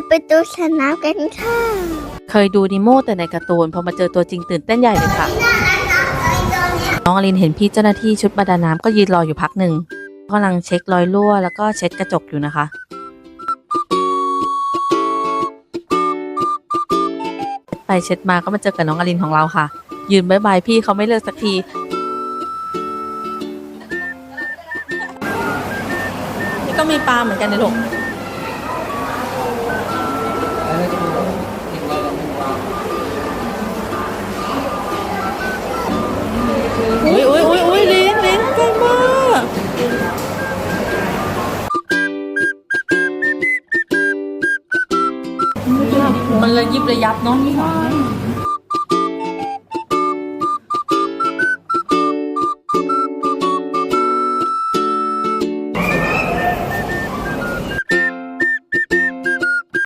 จะไปดูสนามกันค่ะ เคยดูนิโมแต่ในการ์ตูนพอมาเจอตัวจริงตื่นเต้นใหญ่เลยค่ะ น้องอลินเห็นพี่เจ้าหน้าที่ชุดประดาน้ำก็ยืนรออยู่พักหนึ่งกำลังเช็ครอยรั่วแล้วก็เช็ดกระจกอยู่นะคะ ไปเช็ดมาก็มาเจอกับน้องอลินของเราค่ะ ยืนบายบายพี่เขาไม่เลิกสักทีนี่ก็มีปลาเหมือนกันนะลูก มันเลยยิบระยับเนาะ